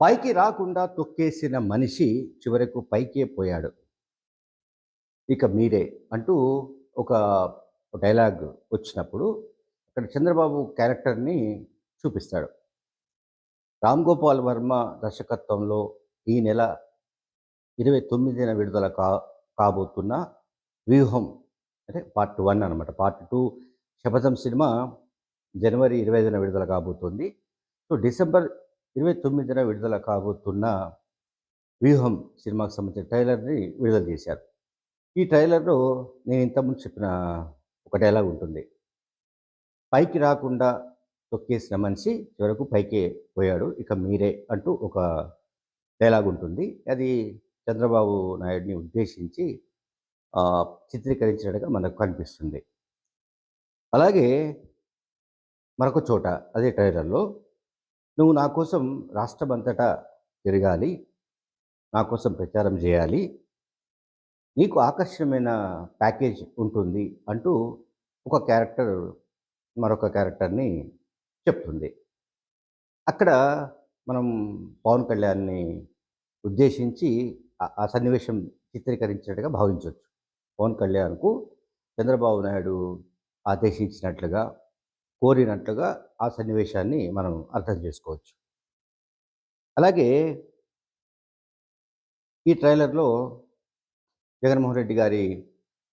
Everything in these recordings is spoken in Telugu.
పైకి రాకుండా తొక్కేసిన మనిషి చివరకు పైకే పోయాడు. ఇక మీరే అంటూ ఒక డైలాగ్ వచ్చినప్పుడు అక్కడ చంద్రబాబు క్యారెక్టర్ని చూపిస్తాడు. రామ్ గోపాల్ వర్మ దర్శకత్వంలో ఈ నెల ఇరవై తొమ్మిదిన విడుదల కా కాబోతున్న వ్యూహం అంటే పార్ట్ వన్ అనమాట పార్ట్ టూ శపథం సినిమా జనవరి ఇరవై ఐదున విడుదల కాబోతుంది. సో డిసెంబర్ ఇరవై తొమ్మిదిన విడుదల కాబోతున్న వ్యూహం సినిమాకి సంబంధించిన ట్రైలర్ని విడుదల చేశారు. ఈ ట్రైలర్లో నేను ఇంతకుముందు చెప్పిన ఒక డైలాగ్ ఉంటుంది. పైకి రాకుండా తొక్కేసిన మనిషి చివరకు పైకే పోయాడు ఇక మీరే అంటూ ఒక డైలాగ్ ఉంటుంది. అది చంద్రబాబు నాయుడిని ఉద్దేశించి చిత్రీకరించినట్టుగా మనకు కనిపిస్తుంది. అలాగే మరొక చోట అదే ట్రైలర్లో నువ్వు నా కోసం రాష్ట్రమంతటా తిరగాలి నా కోసం ప్రచారం చేయాలి నీకు ఆకర్షణమైన ప్యాకేజ్ ఉంటుంది అంటూ ఒక క్యారెక్టర్ మరొక క్యారెక్టర్ని చెప్తుంది. అక్కడ మనం పవన్ కళ్యాణ్ని ఉద్దేశించి ఆ- ఆ సన్నివేశం చిత్రీకరించినట్టుగా భావించవచ్చు. పవన్ కళ్యాణ్కు చంద్రబాబు నాయుడు ఆదేశించినట్లుగా కోరినట్లుగా ఆ సన్నివేశాన్ని మనం అర్థం చేసుకోవచ్చు. అలాగే ఈ ట్రైలర్లో జగన్మోహన్ రెడ్డి గారి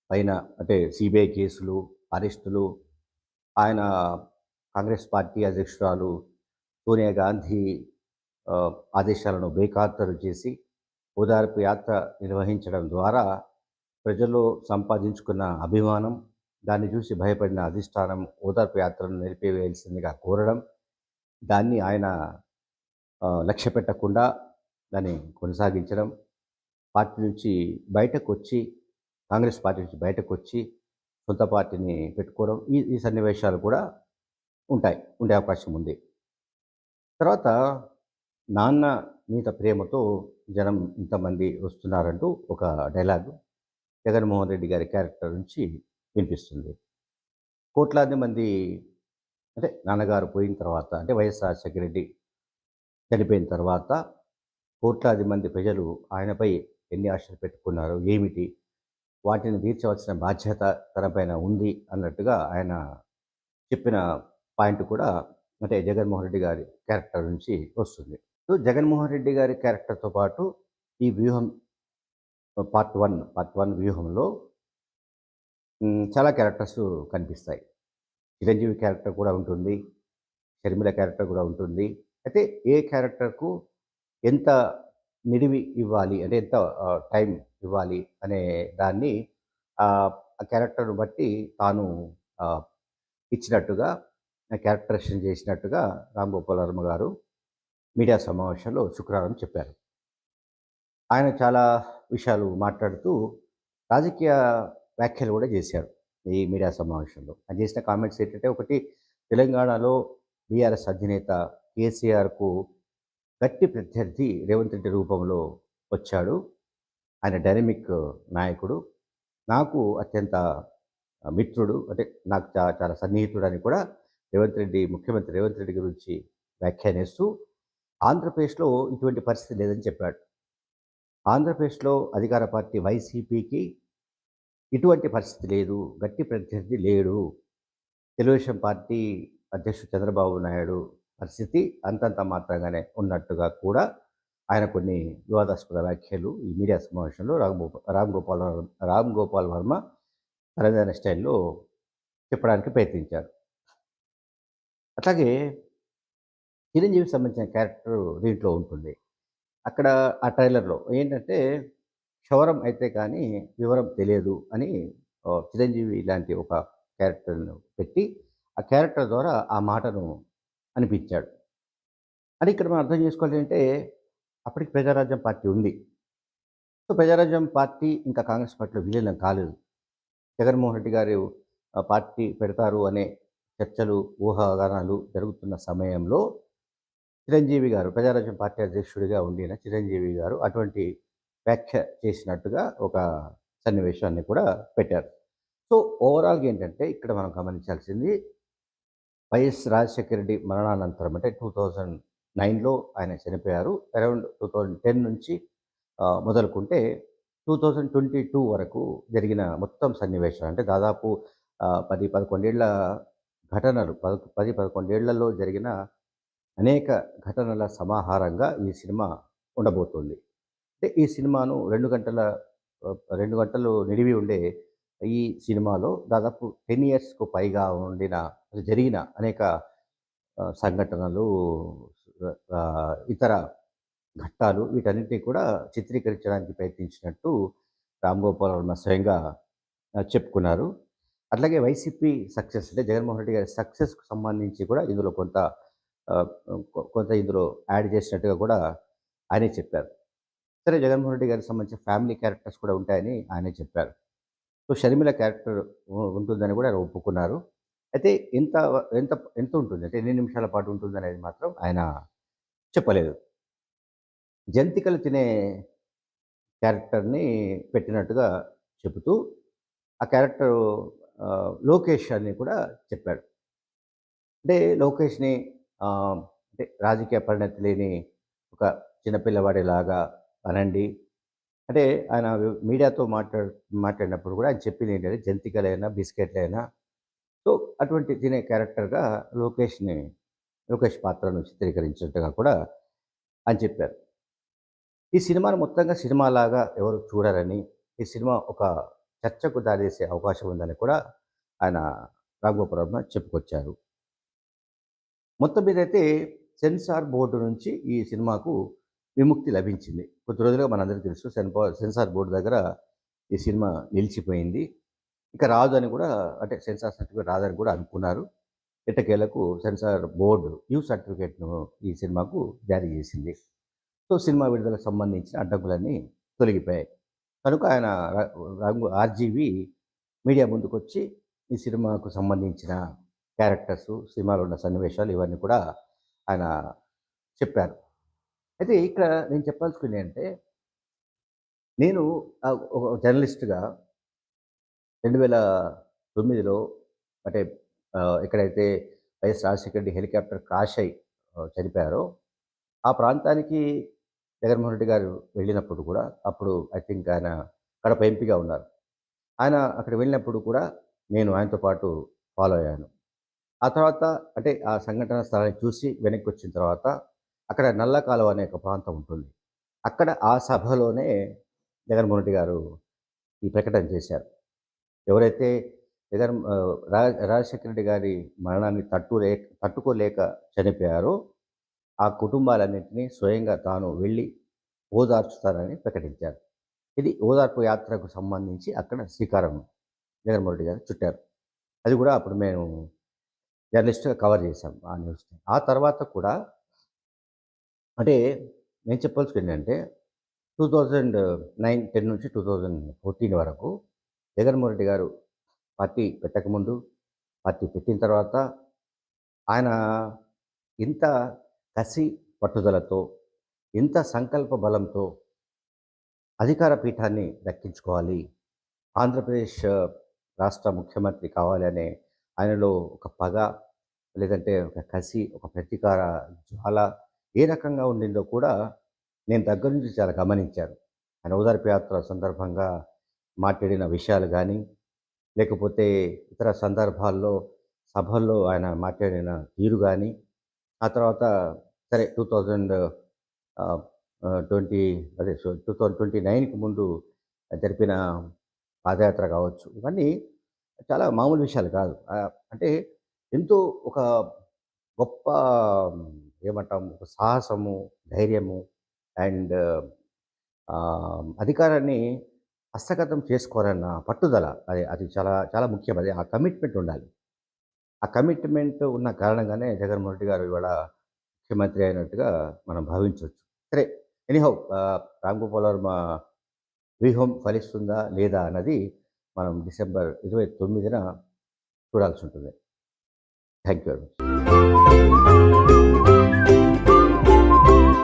పైన అంటే సిబిఐ కేసులు అరెస్టులు ఆయన కాంగ్రెస్ పార్టీ అధ్యక్షురాలు సోనియా గాంధీ ఆదేశాలను బేఖాతరు చేసి ఓదార్పు యాత్ర నిర్వహించడం ద్వారా ప్రజల్లో సంపాదించుకున్న అభిమానం దాన్ని చూసి భయపడిన అధిష్టానం ఓదార్పు యాత్రను నిలిపివేయాల్సిందిగా కోరడం దాన్ని ఆయన లక్ష్య పెట్టకుండా దాన్ని కొనసాగించడం పార్టీ నుంచి బయటకు వచ్చి కాంగ్రెస్ పార్టీ నుంచి బయటకు వచ్చి సొంత పార్టీని పెట్టుకోవడం ఈ ఈ సన్నివేశాలు కూడా ఉంటాయి ఉండే అవకాశం ఉంది. తర్వాత నాన్న నీత ప్రేమతో జనం ఇంతమంది వస్తున్నారంటూ ఒక డైలాగ్ జగన్మోహన్ రెడ్డి గారి క్యారెక్టర్ నుంచి వినిపిస్తుంది. కోట్లాది మంది అంటే నాన్నగారు పోయిన తర్వాత అంటే వైఎస్ రాజశేఖర రెడ్డి చనిపోయిన తర్వాత కోట్లాది మంది ప్రజలు ఆయనపై ఎన్ని ఆశలు పెట్టుకున్నారు ఏమిటి? వాటిని తీర్చవలసిన బాధ్యత తనపైన ఉంది అన్నట్టుగా ఆయన చెప్పిన పాయింట్ కూడా అంటే జగన్మోహన్ రెడ్డి గారి క్యారెక్టర్ నుంచి వస్తుంది. సో జగన్మోహన్ రెడ్డి గారి క్యారెక్టర్తో పాటు ఈ వ్యూహం పార్ట్ వన్ పార్ట్ వన్ వ్యూహంలో చాలా క్యారెక్టర్స్ కనిపిస్తాయి. చిరంజీవి క్యారెక్టర్ కూడా ఉంటుంది. షర్మిల క్యారెక్టర్ కూడా ఉంటుంది. అయితే ఏ క్యారెక్టర్కు ఎంత నిడివి ఇవ్వాలి అంటే ఎంత టైం ఇవ్వాలి అనే దాన్ని ఆ క్యారెక్టర్ను బట్టి తాను ఇచ్చినట్టుగా క్యారెక్టరేషన్ చేసినట్టుగా రామ్ గోపాల్ వర్మ గారు మీడియా సమావేశంలో శుక్రవారం చెప్పారు. ఆయన చాలా విషయాలు మాట్లాడుతూ రాజకీయ వ్యాఖ్యలు కూడా చేశారు ఈ మీడియా సమావేశంలో. ఆయన చేసిన కామెంట్స్ ఏంటంటే ఒకటి తెలంగాణలో బీఆర్ఎస్ అధినేత కేసీఆర్కు గట్టి ప్రత్యర్థి రేవంత్ రెడ్డి రూపంలో వచ్చాడు. ఆయన డైనమిక్ నాయకుడు. నాకు అత్యంత మిత్రుడు అంటే నాకు చాలా సన్నిహితుడు అని కూడా రేవంత్ రెడ్డి ముఖ్యమంత్రి రేవంత్ రెడ్డి గురించి వ్యాఖ్యానిస్తూ ఆంధ్రప్రదేశ్లో ఇటువంటి పరిస్థితి లేదని చెప్పాడు. ఆంధ్రప్రదేశ్లో అధికార పార్టీ వైసీపీకి ఇటువంటి పరిస్థితి లేదు. గట్టి ప్రత్యర్థి లేడు. తెలుగుదేశం పార్టీ అధ్యక్షుడు చంద్రబాబు నాయుడు పరిస్థితి అంతంత మాత్రంగానే ఉన్నట్టుగా కూడా ఆయన కొన్ని వివాదాస్పద వ్యాఖ్యలు ఈ మీడియా సమావేశంలో రామ్ గోపాల్ రామ్ గోపాల్ వర్మ రామ్ గోపాల్ వర్మ తనదైన స్టైల్లో చెప్పడానికి ప్రయత్నించారు. అట్లాగే చిరంజీవికి సంబంధించిన క్యారెక్టర్ దీంట్లో ఉంటుంది. అక్కడ ఆ ట్రైలర్లో ఏంటంటే క్షవరం అయితే కానీ వివరం తెలియదు అని చిరంజీవి ఇలాంటి ఒక క్యారెక్టర్ను పెట్టి ఆ క్యారెక్టర్ ద్వారా ఆ మాటను అనిపించాడు. అని ఇక్కడ మనం అర్థం చేసుకోవాలి అంటే అప్పటికి ప్రజారాజ్యం పార్టీ ఉంది. సో ప్రజారాజ్యం పార్టీ ఇంకా కాంగ్రెస్ పార్టీలో విలీనం కాలేదు. జగన్మోహన్ రెడ్డి గారు పార్టీ పెడతారు అనే చర్చలు ఊహాగానాలు జరుగుతున్న సమయంలో చిరంజీవి గారు ప్రజారాజ్యం పార్టీ అధ్యక్షుడిగా ఉండిన చిరంజీవి గారు అటువంటి వ్యాఖ్య చేసినట్టుగా ఒక సన్నివేశాన్ని కూడా పెట్టారు. సో ఓవరాల్గా ఏంటంటే ఇక్కడ మనం గమనించాల్సింది వైఎస్ రాజశేఖర రెడ్డి మరణానంతరం అంటే టూ థౌజండ్ నైన్లో ఆయన చనిపోయారు. అరౌండ్ టూ థౌజండ్ టెన్ నుంచి మొదలుకుంటే టూ థౌజండ్ ట్వంటీ టూ వరకు జరిగిన మొత్తం సన్నివేశాలు అంటే దాదాపు పది పదకొండేళ్ళ ఘటనలు పద పది పదకొండేళ్ళలో జరిగిన అనేక ఘటనల సమాహారంగా ఈ సినిమా ఉండబోతోంది. అంటే ఈ సినిమాను రెండు గంటల రెండు గంటలు నిడివి ఉండే ఈ సినిమాలో దాదాపు టెన్ ఇయర్స్కు పైగా ఉండిన జరిగిన అనేక సంఘటనలు ఇతర ఘట్టాలు వీటన్నిటిని కూడా చిత్రీకరించడానికి ప్రయత్నించినట్టు రామ్ గోపాల్ వర్మ స్వయంగా చెప్పుకున్నారు. అట్లాగే వైసీపీ సక్సెస్ అంటే జగన్మోహన్ రెడ్డి గారి సక్సెస్కు సంబంధించి కూడా ఇందులో కొంత కొ- కొంత ఇందులో యాడ్ చేసినట్టుగా కూడా ఆయనే చెప్పారు. సరే జగన్మోహన్ రెడ్డి గారికి సంబంధించిన ఫ్యామిలీ క్యారెక్టర్స్ కూడా ఉంటాయని ఆయన చెప్పారు. సో షర్మిల క్యారెక్టర్ ఉంటుందని కూడా ఆయన ఒప్పుకున్నారు. అయితే ఎంత ఎంత ఎంత ఉంటుంది? అంటే ఎన్ని నిమిషాల పాటు ఉంటుంది అనేది మాత్రం ఆయన చెప్పలేదు. జంతికలు తినే క్యారెక్టర్ని పెట్టినట్టుగా చెబుతూ ఆ క్యారెక్టర్ లోకేష్ అని కూడా చెప్పాడు. అంటే లోకేష్ని అంటే రాజకీయ పరిణతి లేని ఒక చిన్నపిల్లవాడిలాగా అనండి. అంటే ఆయన మీడియాతో మాట్లాడు మాట్లాడినప్పుడు కూడా ఆయన చెప్పింది ఏంటంటే జంతికలైనా బిస్కెట్లైనా సో అటువంటి తినే క్యారెక్టర్గా లోకేష్ని లోకేష్ పాత్రను చిత్రీకరించినట్టుగా కూడా అని చెప్పారు. ఈ సినిమాను మొత్తంగా సినిమాలాగా ఎవరు చూడరని ఈ సినిమా ఒక చర్చకు దారితీసే అవకాశం ఉందని కూడా ఆయన రాఘగోపురం చెప్పుకొచ్చారు. మొత్తం మీద అయితే సెన్సార్ బోర్డు నుంచి ఈ సినిమాకు విముక్తి లభించింది. కొద్ది రోజులుగా మనందరికీ తెలుసు సెన్పా సెన్సార్ బోర్డు దగ్గర ఈ సినిమా నిలిచిపోయింది. ఇక రాదు అని కూడా అంటే సెన్సార్ సర్టిఫికేట్ రాదని కూడా అనుకున్నారు. ఇటకేలకు సెన్సార్ బోర్డు యూ సర్టిఫికేట్ను ఈ సినిమాకు జారీ చేసింది. సో సినిమా విడుదలకు సంబంధించిన అడ్డంకులన్నీ తొలగిపోయాయి. కనుక ఆయన రంగు ఆర్జీవి మీడియా ముందుకు వచ్చి ఈ సినిమాకు సంబంధించిన క్యారెక్టర్స్ సినిమాలో ఉన్న సన్నివేశాలు ఇవన్నీ కూడా ఆయన చెప్పారు. అయితే ఇక్కడ నేను చెప్పాల్సుకుంది అంటే నేను ఒక జర్నలిస్ట్గా రెండు వేల తొమ్మిదిలో అంటే ఎక్కడైతే YS Rajasekhara Reddy helicopter crash అయి చనిపోయారో ఆ ప్రాంతానికి జగన్మోహన్ రెడ్డి గారు వెళ్ళినప్పుడు కూడా అప్పుడు ఐ థింక్ ఆయన కడప ఎంపీగా ఉన్నారు. ఆయన అక్కడ వెళ్ళినప్పుడు కూడా నేను ఆయనతో పాటు ఫాలో అయ్యాను. ఆ తర్వాత అంటే ఆ సంఘటన స్థలాన్ని చూసి వెనక్కి వచ్చిన తర్వాత అక్కడ నల్ల కాలువ అనే ఒక ప్రాంతం ఉంటుంది. అక్కడ ఆ సభలోనే జగన్మోహన్ రెడ్డి గారు ఈ ప్రకటన చేశారు. ఎవరైతే జగన్ రా రాజశేఖర రెడ్డి గారి మరణాన్ని తట్టులేక తట్టుకోలేక చనిపోయారో ఆ కుటుంబాలన్నింటినీ స్వయంగా తాను వెళ్ళి ఓదార్చుతారని ప్రకటించారు. ఇది ఓదార్పు యాత్రకు సంబంధించి అక్కడ శ్రీకారం జగన్మోహన్ రెడ్డి గారు చుట్టారు. అది కూడా అప్పుడు మేము జర్నలిస్ట్గా కవర్ చేశాం ఆ న్యూస్ని. ఆ తర్వాత కూడా అంటే నేను చెప్పాల్సింది ఏంటంటే టూ థౌజండ్ నైన్ టెన్ నుంచి టూ థౌజండ్ ఫోర్టీన్ వరకు జగన్మోహన్ రెడ్డి గారు పార్టీ పెట్టకముందు పార్టీ పెట్టిన తర్వాత ఆయన ఇంత కసి పట్టుదలతో ఇంత సంకల్ప బలంతో అధికార పీఠాన్ని దక్కించుకోవాలి ఆంధ్రప్రదేశ్ రాష్ట్ర ముఖ్యమంత్రి కావాలి అనే ఆయనలో ఒక పగ లేదంటే ఒక కసి ఒక ప్రతీకార జ్వాల ఏ రకంగా ఉండిందో కూడా నేను దగ్గర నుంచి చాలా గమనించాను. ఆయన ఓదార్పు యాత్ర సందర్భంగా మాట్లాడిన విషయాలు కానీ లేకపోతే ఇతర సందర్భాల్లో సభల్లో ఆయన మాట్లాడిన తీరు కానీ ఆ తర్వాత సరే టూ థౌజండ్ ట్వంటీ అదే టూ థౌజండ్ ట్వంటీ నైన్కి ముందు జరిపిన పాదయాత్ర కావచ్చు ఇవన్నీ చాలా మామూలు విషయాలు కాదు. అంటే ఎంతో ఒక గొప్ప ఏమంటాం? ఒక సాహసము ధైర్యము అండ్ అధికారాన్ని హస్తగతం చేసుకోవాలన్న పట్టుదల. అది అది చాలా చాలా ముఖ్యం. అది ఆ కమిట్మెంట్ ఉండాలి. ఆ కమిట్మెంట్ ఉన్న కారణంగానే జగన్మోహన్ రెడ్డి గారు ఇవాళ ముఖ్యమంత్రి అయినట్టుగా మనం భావించవచ్చు. సరే ఎనీహౌ రామ్ గోపాల్ వర్మ వ్యూహం ఫలిస్తుందా లేదా అన్నది మనం డిసెంబర్ ఇరవై తొమ్మిదిన చూడాల్సి ఉంటుంది. Thank you very much.